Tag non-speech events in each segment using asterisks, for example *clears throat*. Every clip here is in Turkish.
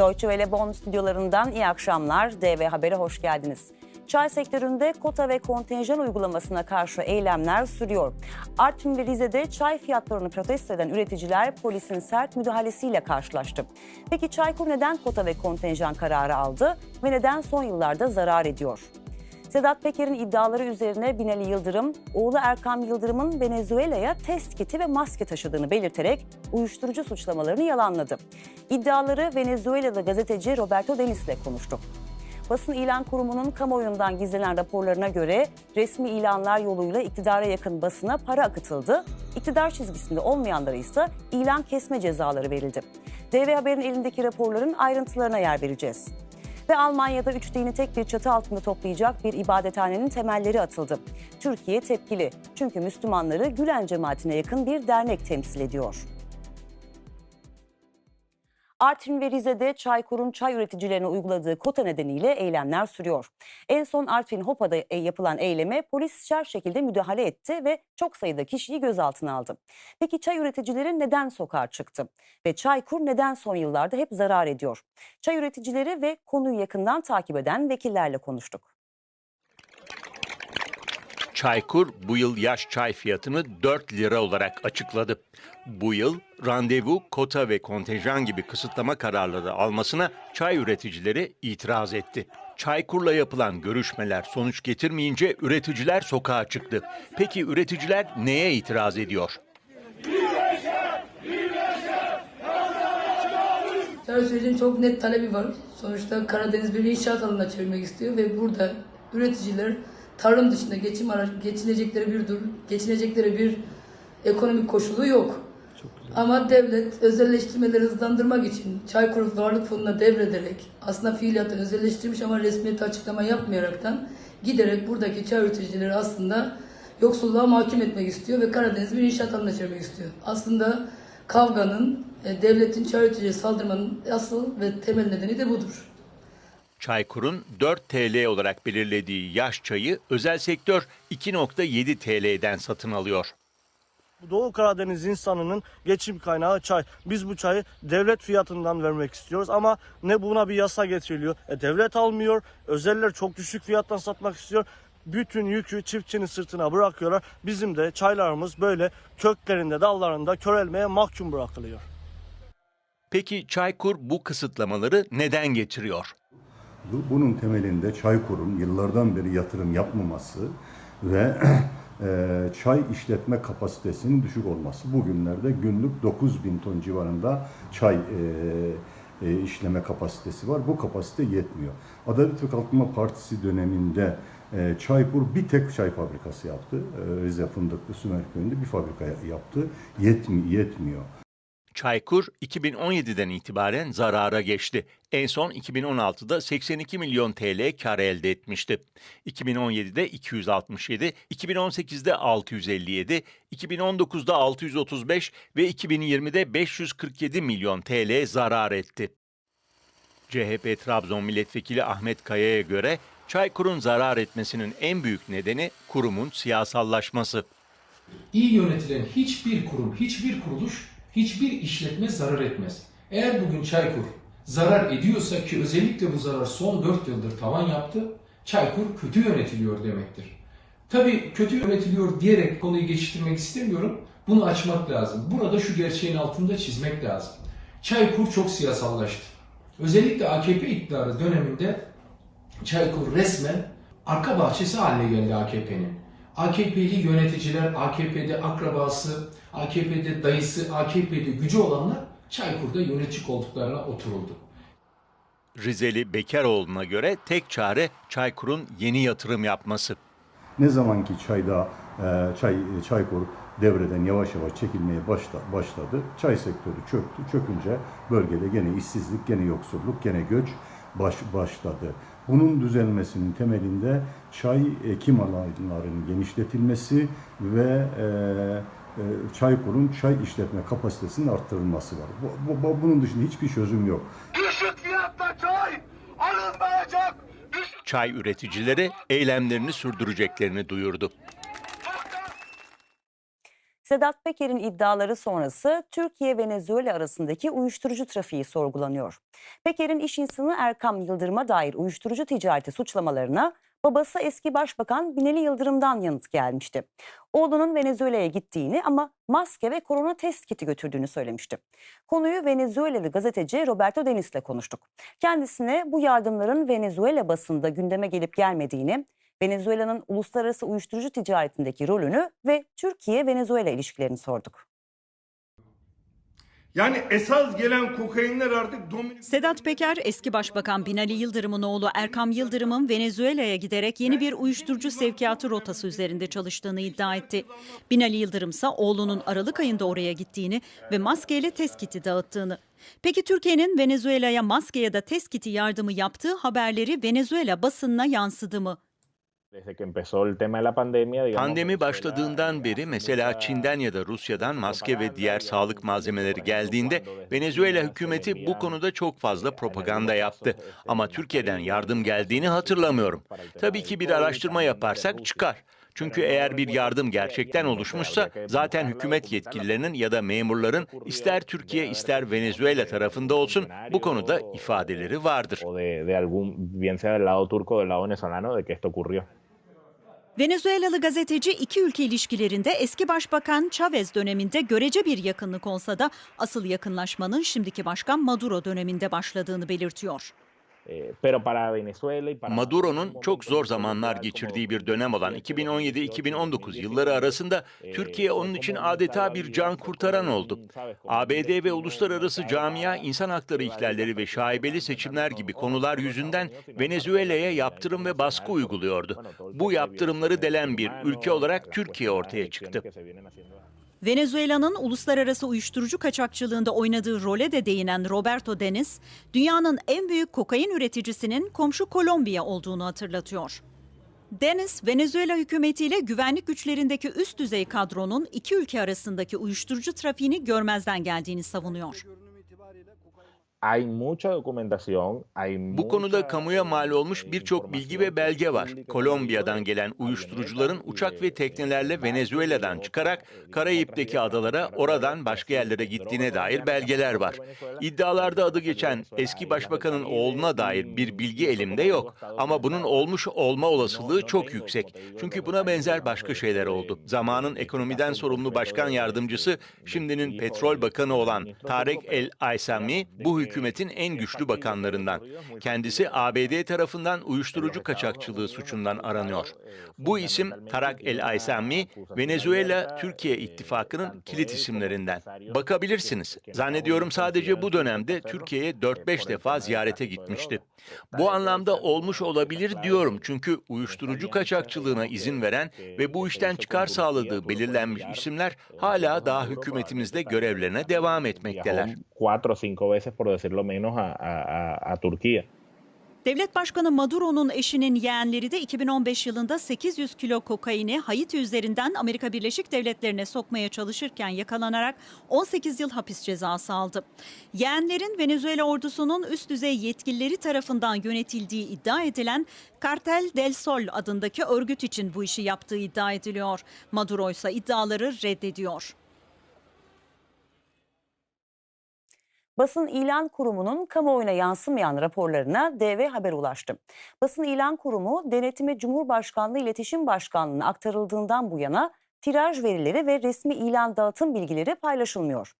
Deutsche Welle Bonn stüdyolarından iyi akşamlar. DV Haber'e hoş geldiniz. Çay sektöründe kota ve kontenjan uygulamasına karşı eylemler sürüyor. Artvin ve Rize'de çay fiyatlarını protesto eden üreticiler polisin sert müdahalesiyle karşılaştı. Peki Çaykur neden kota ve kontenjan kararı aldı ve neden son yıllarda zarar ediyor? Sedat Peker'in iddiaları üzerine Binali Yıldırım, oğlu Erkam Yıldırım'ın Venezuela'ya test kiti ve maske taşıdığını belirterek uyuşturucu suçlamalarını yalanladı. İddiaları Venezuela'da gazeteci Roberto Denis'le konuştu. Basın İlan Kurumu'nun kamuoyundan gizlenen raporlarına göre resmi ilanlar yoluyla iktidara yakın basına para akıtıldı. İktidar çizgisinde olmayanlara ise ilan kesme cezaları verildi. DV Haber'in elindeki raporların ayrıntılarına yer vereceğiz. Ve Almanya'da üç dini tek bir çatı altında toplayacak bir ibadethanenin temelleri atıldı. Türkiye tepkili çünkü Müslümanları Gülen cemaatine yakın bir dernek temsil ediyor. Artvin ve Rize'de Çaykur'un çay üreticilerine uyguladığı kota nedeniyle eylemler sürüyor. En son Artvin Hopa'da e, yapılan eyleme polis şer şekilde müdahale etti ve çok sayıda kişiyi gözaltına aldı. Peki çay üreticileri neden sokağa çıktı? Ve Çaykur neden son yıllarda hep zarar ediyor? Çay üreticileri ve konuyu yakından takip eden vekillerle konuştuk. Çaykur bu yıl yaş çay fiyatını 4 lira olarak açıkladı. Bu yıl randevu, kota ve kontenjan gibi kısıtlama kararları almasına çay üreticileri itiraz etti. Çaykur'la yapılan görüşmeler sonuç getirmeyince üreticiler sokağa çıktı. Peki üreticiler neye itiraz ediyor? Çay çok net talebi var. Sonuçta Karadeniz bir inşaat alanına çevirmek istiyor ve burada üreticiler tarım dışında geçim ara, geçinecekleri bir dur, geçinecekleri bir ekonomik koşulu yok. Ama devlet özelleştirmeleri hızlandırmak için Çaykur Varlık Fonu'na devrederek aslında fiiliyattan özelleştirmiş ama resmiyete açıklama yapmayaraktan giderek buradaki çay üreticileri aslında yoksulluğa mahkum etmek istiyor ve Karadeniz bir inşaat alanına çevirmek istiyor. Aslında kavganın, e, devletin çay üreticilere saldırmanın asıl ve temel nedeni de budur. Çaykur'un 4 TL olarak belirlediği yaş çayı özel sektör 2.7 TL'den satın alıyor. Doğu Karadeniz insanının geçim kaynağı çay. Biz bu çayı devlet fiyatından vermek istiyoruz ama ne buna bir yasa getiriliyor. E, devlet almıyor. Özeller çok düşük fiyattan satmak istiyor. Bütün yükü çiftçinin sırtına bırakıyorlar. Bizim de çaylarımız böyle köklerinde, dallarında körelmeye mahkum bırakılıyor. Peki Çaykur bu kısıtlamaları neden getiriyor? Bu- Bunun temelinde Çaykur'un yıllardan beri yatırım yapmaması ve *clears throat* e, çay işletme kapasitesinin düşük olması. Bugünlerde günlük 9 bin ton civarında çay e, e, işleme kapasitesi var. Bu kapasite yetmiyor. Adalet ve Kalkınma Partisi döneminde e, Çaykur bir tek çay fabrikası yaptı. Rize Fındıklı Sümerköy'ünde bir fabrika yaptı. Yetmi, yetmiyor. Çaykur 2017'den itibaren zarara geçti. En son 2016'da 82 milyon TL kar elde etmişti. 2017'de 267, 2018'de 657, 2019'da 635 ve 2020'de 547 milyon TL zarar etti. CHP Trabzon Milletvekili Ahmet Kaya'ya göre Çaykur'un zarar etmesinin en büyük nedeni kurumun siyasallaşması. İyi yönetilen hiçbir kurum, hiçbir kuruluş, hiçbir işletme zarar etmez. Eğer bugün Çaykur zarar ediyorsa ki özellikle bu zarar son 4 yıldır tavan yaptı, Çaykur kötü yönetiliyor demektir. Tabii kötü yönetiliyor diyerek konuyu geçiştirmek istemiyorum. Bunu açmak lazım. Burada şu gerçeğin altında çizmek lazım. Çaykur çok siyasallaştı. Özellikle AKP iktidarı döneminde Çaykur resmen arka bahçesi haline geldi AKP'nin. AKP'li yöneticiler, AKP'de akrabası, AKP'de dayısı, AKP'de gücü olanlar Çaykur'da yönetici koltuklarına oturuldu. Rizeli Bekaroğlu'na göre tek çare Çaykur'un yeni yatırım yapması. Ne zaman ki çayda e, çay çaykur devreden yavaş yavaş çekilmeye başla, başladı. Çay sektörü çöktü. Çökünce bölgede gene işsizlik, gene yoksulluk, gene göç baş, başladı. Bunun düzelmesinin temelinde çay ekim alanlarının genişletilmesi ve e, e, Çaykur'un çay işletme kapasitesinin arttırılması var. Bu, bu- bunun dışında hiçbir çözüm yok. Düşük fiyatta çay alınmayacak. Düşük Çay üreticileri eylemlerini sürdüreceklerini duyurdu. Sedat Peker'in iddiaları sonrası Türkiye-Venezuela arasındaki uyuşturucu trafiği sorgulanıyor. Peker'in iş insanı Erkam Yıldırım'a dair uyuşturucu ticareti suçlamalarına babası eski başbakan Binali Yıldırım'dan yanıt gelmişti. Oğlunun Venezuela'ya gittiğini ama maske ve korona test kiti götürdüğünü söylemişti. Konuyu Venezuelalı gazeteci Roberto Denis'le konuştuk. Kendisine bu yardımların Venezuela basında gündeme gelip gelmediğini, Venezuela'nın uluslararası uyuşturucu ticaretindeki rolünü ve Türkiye-Venezuela ilişkilerini sorduk. Yani esas gelen kokainler artık domino... Sedat Peker, eski başbakan Binali Yıldırım'ın oğlu Erkam Yıldırım'ın Venezuela'ya giderek yeni bir uyuşturucu sevkiyatı rotası üzerinde çalıştığını iddia etti. Binali Yıldırım ise oğlunun Aralık ayında oraya gittiğini ve maskeyle test kiti dağıttığını. Peki Türkiye'nin Venezuela'ya maske ya da test kiti yardımı yaptığı haberleri Venezuela basınına yansıdı mı? Pandemi başladığından beri mesela Çin'den ya da Rusya'dan maske ve diğer sağlık malzemeleri geldiğinde Venezuela hükümeti bu konuda çok fazla propaganda yaptı. Ama Türkiye'den yardım geldiğini hatırlamıyorum. Tabii ki bir araştırma yaparsak çıkar. Çünkü eğer bir yardım gerçekten oluşmuşsa zaten hükümet yetkililerinin ya da memurların ister Türkiye ister Venezuela tarafında olsun bu konuda ifadeleri vardır. Venezuelalı gazeteci iki ülke ilişkilerinde eski başbakan Chavez döneminde görece bir yakınlık olsa da asıl yakınlaşmanın şimdiki başkan Maduro döneminde başladığını belirtiyor. Eh, pero para Venezuela y para Maduro'nun çok zor zamanlar geçirdiği bir dönem olan 2017-2019 yılları arasında Türkiye onun için adeta bir can kurtaran oldu. ABD ve uluslararası camia insan hakları ihlalleri ve şaibeli seçimler gibi konular yüzünden Venezuela'ya yaptırım ve baskı uyguluyordu. Bu yaptırımları delen bir ülke olarak Türkiye ortaya çıktı. Venezuela'nın uluslararası uyuşturucu kaçakçılığında oynadığı role de değinen Roberto Deniz, dünyanın en büyük kokain üreticisinin komşu Kolombiya olduğunu hatırlatıyor. Deniz, Venezuela hükümetiyle güvenlik güçlerindeki üst düzey kadronun iki ülke arasındaki uyuşturucu trafiğini görmezden geldiğini savunuyor. Hay mucha documentación, hay Bu konuda kamuya mal olmuş eh, birçok bilgi ve belge var. Kolombiya'dan gelen uyuşturucuların uçak ve teknelerle Venezuela'dan çıkarak Karayip'teki adalara, oradan başka yerlere gittiğine dair belgeler var. İddialarda adı geçen eski başbakanın oğluna dair bir bilgi elimde yok. Ama bunun olmuş olma olasılığı çok yüksek. Çünkü buna benzer başka şeyler oldu. Zamanın ekonomiden sorumlu başkan yardımcısı, şimdinin petrol bakanı olan Tarek El Aysami, bu hükümetin en güçlü bakanlarından. Kendisi ABD tarafından uyuşturucu kaçakçılığı suçundan aranıyor. Bu isim Tarak El Aysami, Venezuela-Türkiye ittifakının kilit isimlerinden. Bakabilirsiniz. Zannediyorum sadece bu dönemde Türkiye'ye 4-5 defa ziyarete gitmişti. Bu anlamda olmuş olabilir diyorum çünkü uyuşturucu kaçakçılığına izin veren ve bu işten çıkar sağladığı belirlenmiş isimler hala daha hükümetimizde görevlerine devam etmekteler. Cuatro o cinco veces, por decirlo menos, a, a, a- Turquía. Devlet Başkanı Maduro'nun eşinin yeğenleri de 2015 yılında 800 kilo kokaini Haiti üzerinden Amerika Birleşik Devletleri'ne sokmaya çalışırken yakalanarak 18 yıl hapis cezası aldı. Yeğenlerin Venezuela ordusunun üst düzey yetkilileri tarafından yönetildiği iddia edilen Cartel del Sol adındaki örgüt için bu işi yaptığı iddia ediliyor. Maduro ise iddiaları reddediyor. Basın İlan Kurumu'nun kamuoyuna yansımayan raporlarına DV Haber ulaştı. Basın İlan Kurumu denetimi Cumhurbaşkanlığı İletişim Başkanlığı'na aktarıldığından bu yana tiraj verileri ve resmi ilan dağıtım bilgileri paylaşılmıyor.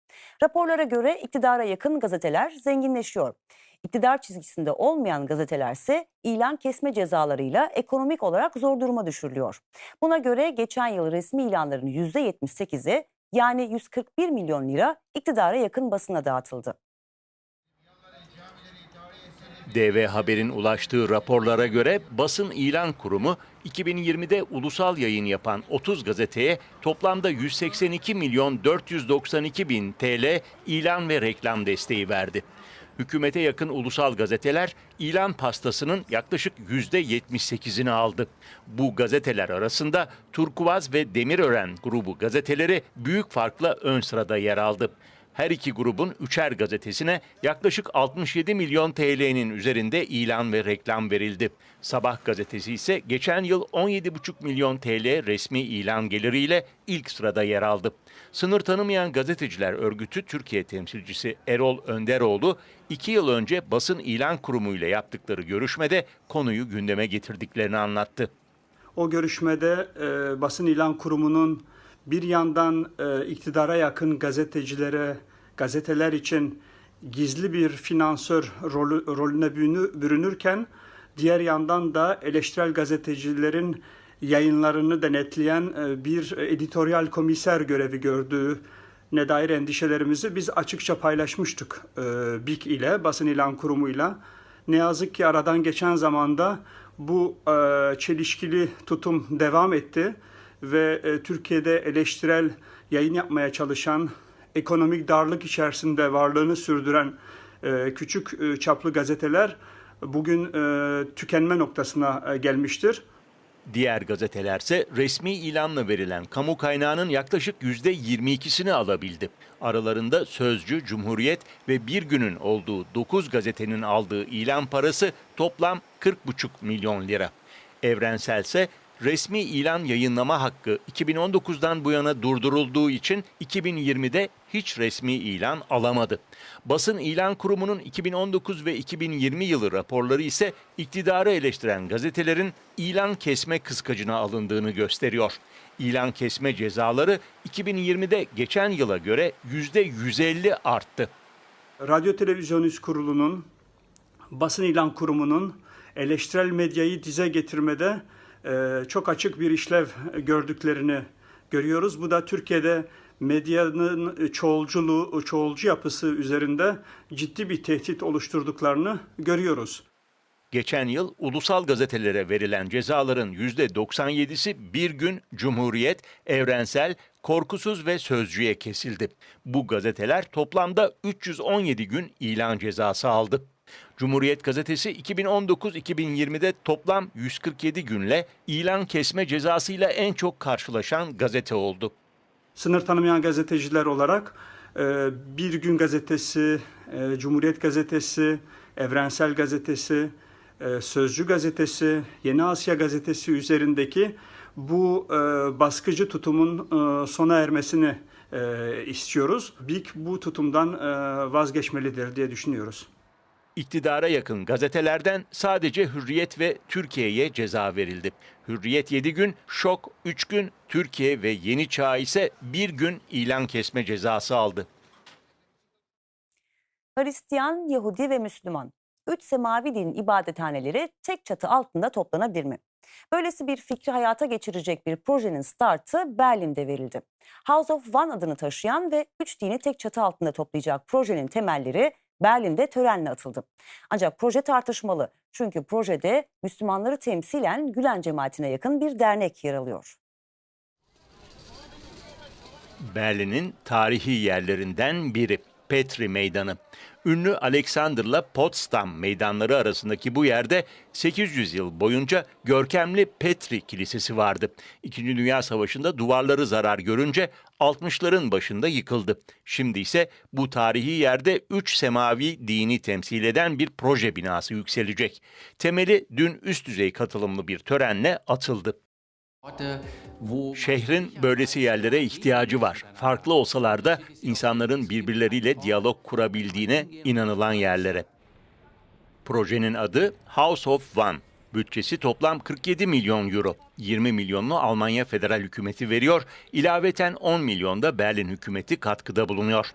Raporlara göre iktidara yakın gazeteler zenginleşiyor. İktidar çizgisinde olmayan gazeteler ise ilan kesme cezalarıyla ekonomik olarak zor duruma düşürülüyor. Buna göre geçen yıl resmi ilanların %78'i yani 141 milyon lira iktidara yakın basına dağıtıldı. DV Haber'in ulaştığı raporlara göre Basın İlan Kurumu 2020'de ulusal yayın yapan 30 gazeteye toplamda 182 milyon 492 bin TL ilan ve reklam desteği verdi. Hükümete yakın ulusal gazeteler ilan pastasının yaklaşık %78'ini aldı. Bu gazeteler arasında Turkuaz ve Demirören grubu gazeteleri büyük farkla ön sırada yer aldı. Her iki grubun üçer gazetesine yaklaşık 67 milyon TL'nin üzerinde ilan ve reklam verildi. Sabah gazetesi ise geçen yıl 17,5 milyon TL resmi ilan geliriyle ilk sırada yer aldı. Sınır Tanımayan Gazeteciler Örgütü Türkiye temsilcisi Erol Önderoğlu, iki yıl önce basın ilan kurumu ile yaptıkları görüşmede konuyu gündeme getirdiklerini anlattı. O görüşmede e, basın ilan kurumunun bir yandan e, iktidara yakın gazetecilere, gazeteler için gizli bir finansör rolü, rolüne bürünü- bürünürken diğer yandan da eleştirel gazetecilerin yayınlarını denetleyen e, bir editoryal komiser görevi gördüğü ne dair endişelerimizi biz açıkça paylaşmıştık e, BİK ile, basın ilan kurumuyla. Ne yazık ki aradan geçen zamanda bu e, çelişkili tutum devam etti ve e, Türkiye'de eleştirel yayın yapmaya çalışan, ekonomik darlık içerisinde varlığını sürdüren e, küçük e, çaplı gazeteler bugün e, tükenme noktasına e, gelmiştir. Diğer gazetelerse resmi ilanla verilen kamu kaynağının yaklaşık %22'sini alabildi. Aralarında Sözcü, Cumhuriyet ve Bir Gün'ün olduğu 9 gazetenin aldığı ilan parası toplam 40,5 milyon lira. Evrensel ise resmi ilan yayınlama hakkı 2019'dan bu yana durdurulduğu için 2020'de hiç resmi ilan alamadı. Basın İlan Kurumu'nun 2019 ve 2020 yılı raporları ise iktidarı eleştiren gazetelerin ilan kesme kıskacına alındığını gösteriyor. İlan kesme cezaları 2020'de geçen yıla göre %150 arttı. Radyo Televizyon Üst Kurulu'nun, basın ilan kurumunun eleştirel medyayı dize getirmede çok açık bir işlev gördüklerini görüyoruz. Bu da Türkiye'de medyanın çoğulculuğu, çoğulcu yapısı üzerinde ciddi bir tehdit oluşturduklarını görüyoruz. Geçen yıl ulusal gazetelere verilen cezaların %97'si bir gün Cumhuriyet, Evrensel, Korkusuz ve Sözcü'ye kesildi. Bu gazeteler toplamda 317 gün ilan cezası aldı. Cumhuriyet gazetesi 2019-2020'de toplam 147 günle ilan kesme cezasıyla en çok karşılaşan gazete oldu. Sınır tanımayan gazeteciler olarak e, Bir Gün Gazetesi, e, Cumhuriyet Gazetesi, Evrensel Gazetesi, e, Sözcü Gazetesi, Yeni Asya Gazetesi üzerindeki bu baskıcı tutumun sona ermesini istiyoruz. BİK bu tutumdan vazgeçmelidir diye düşünüyoruz. İktidara yakın gazetelerden sadece Hürriyet ve Türkiye'ye ceza verildi. Hürriyet 7 gün, Şok 3 gün, Türkiye ve Yeni Çağ ise 1 gün ilan kesme cezası aldı. Hristiyan, Yahudi ve Müslüman. Üç semavi din ibadethaneleri tek çatı altında toplanabilir mi? Böylesi bir fikri hayata geçirecek bir projenin startı Berlin'de verildi. House of One adını taşıyan ve üç dini tek çatı altında toplayacak projenin temelleri Berlin'de törenle atıldı. Ancak proje tartışmalı çünkü projede Müslümanları temsilen Gülen cemaatine yakın bir dernek yer alıyor. Berlin'in tarihi yerlerinden biri Petri Meydanı. Ünlü Alexander'la Potsdam meydanları arasındaki bu yerde 800 yıl boyunca görkemli Petri Kilisesi vardı. İkinci Dünya Savaşı'nda duvarları zarar görünce 60'ların başında yıkıldı. Şimdi ise bu tarihi yerde 3 semavi dini temsil eden bir proje binası yükselecek. Temeli dün üst düzey katılımlı bir törenle atıldı. Şehrin böylesi yerlere ihtiyacı var. Farklı olsalar da insanların birbirleriyle diyalog kurabildiğine inanılan yerlere. Projenin adı House of One. Bütçesi toplam 47 milyon euro. 20 milyonunu Almanya federal hükümeti veriyor. İlaveten 10 milyon da Berlin hükümeti katkıda bulunuyor.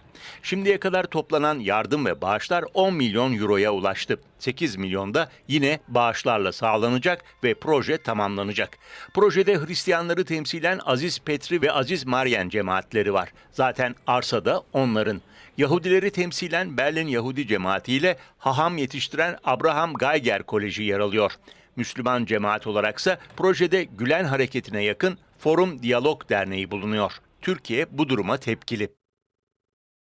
Şimdiye kadar toplanan yardım ve bağışlar 10 milyon euroya ulaştı. 8 milyon da yine bağışlarla sağlanacak ve proje tamamlanacak. Projede Hristiyanları temsilen Aziz Petri ve Aziz Maryen cemaatleri var. Zaten arsa da onların. Yahudileri temsilen Berlin Yahudi cemaati ile haham yetiştiren Abraham Geiger Koleji yer alıyor. Müslüman cemaat olaraksa projede Gülen hareketine yakın Forum Diyalog Derneği bulunuyor. Türkiye bu duruma tepkili.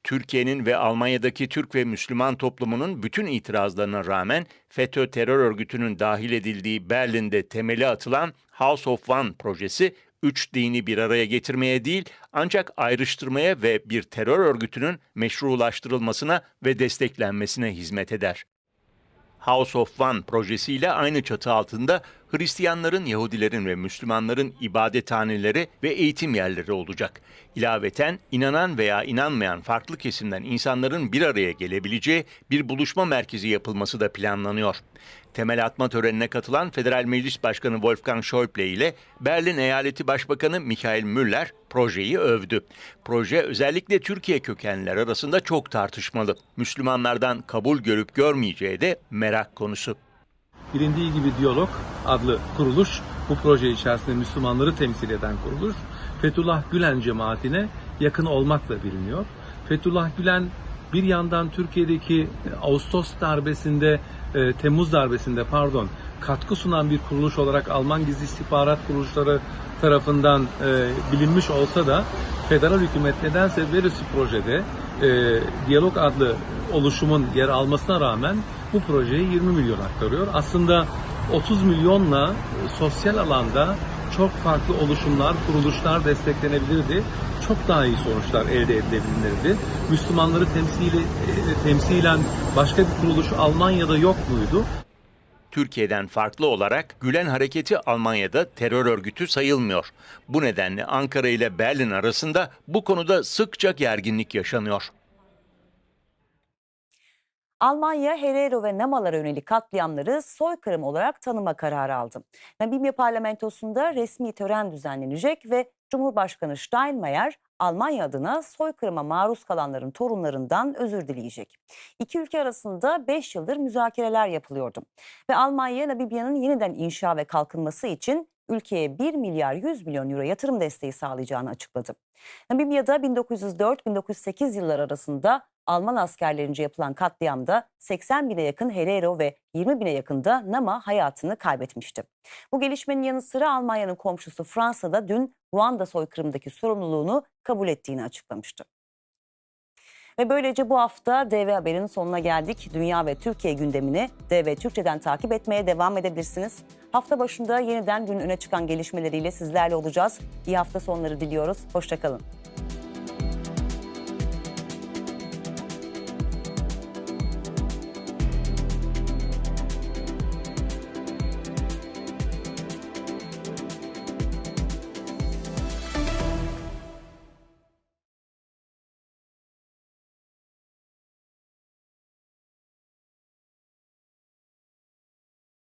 Türkiye'nin ve Almanya'daki Türk ve Müslüman toplumunun bütün itirazlarına rağmen FETÖ terör örgütünün dahil edildiği Berlin'de temeli atılan House of One projesi üç dini bir araya getirmeye değil ancak ayrıştırmaya ve bir terör örgütünün meşrulaştırılmasına ve desteklenmesine hizmet eder. House of One projesiyle aynı çatı altında Hristiyanların, Yahudilerin ve Müslümanların ibadethaneleri ve eğitim yerleri olacak. İlaveten inanan veya inanmayan farklı kesimden insanların bir araya gelebileceği bir buluşma merkezi yapılması da planlanıyor. Temel atma törenine katılan Federal Meclis Başkanı Wolfgang Schäuble ile Berlin Eyaleti Başbakanı Michael Müller projeyi övdü. Proje özellikle Türkiye kökenliler arasında çok tartışmalı. Müslümanlardan kabul görüp görmeyeceği de merak konusu. Bilindiği gibi Diyalog adlı kuruluş bu proje içerisinde Müslümanları temsil eden kuruluş. Fethullah Gülen cemaatine yakın olmakla biliniyor. Fethullah Gülen bir yandan Türkiye'deki Ağustos darbesinde, e, Temmuz darbesinde pardon katkı sunan bir kuruluş olarak Alman gizli istihbarat kuruluşları tarafından e, bilinmiş olsa da federal hükümet nedense Verüsü projede e, Diyalog adlı oluşumun yer almasına rağmen bu projeye 20 milyon aktarıyor. Aslında 30 milyonla sosyal alanda çok farklı oluşumlar, kuruluşlar desteklenebilirdi. Çok daha iyi sonuçlar elde edilebilirdi. Müslümanları temsili, e, temsilen başka bir kuruluş Almanya'da yok muydu? Türkiye'den farklı olarak Gülen Hareketi Almanya'da terör örgütü sayılmıyor. Bu nedenle Ankara ile Berlin arasında bu konuda sıkça gerginlik yaşanıyor. Almanya Herero ve Namalara yönelik katliamları soykırım olarak tanıma kararı aldı. Namibya parlamentosunda resmi tören düzenlenecek ve Cumhurbaşkanı Steinmeier Almanya adına soykırıma maruz kalanların torunlarından özür dileyecek. İki ülke arasında 5 yıldır müzakereler yapılıyordu. Ve Almanya Namibya'nın yeniden inşa ve kalkınması için ülkeye 1 milyar 100 milyon euro yatırım desteği sağlayacağını açıkladı. Namibya'da 1904-1908 yılları arasında Alman askerlerince yapılan katliamda 80 bine yakın Herero ve 20 bine yakın da Nama hayatını kaybetmişti. Bu gelişmenin yanı sıra Almanya'nın komşusu Fransa'da dün Ruanda soykırımındaki sorumluluğunu kabul ettiğini açıklamıştı. Ve böylece bu hafta DV Haber'in sonuna geldik. Dünya ve Türkiye gündemini DV Türkçe'den takip etmeye devam edebilirsiniz. Hafta başında yeniden gün öne çıkan gelişmeleriyle sizlerle olacağız. İyi hafta sonları diliyoruz. Hoşçakalın.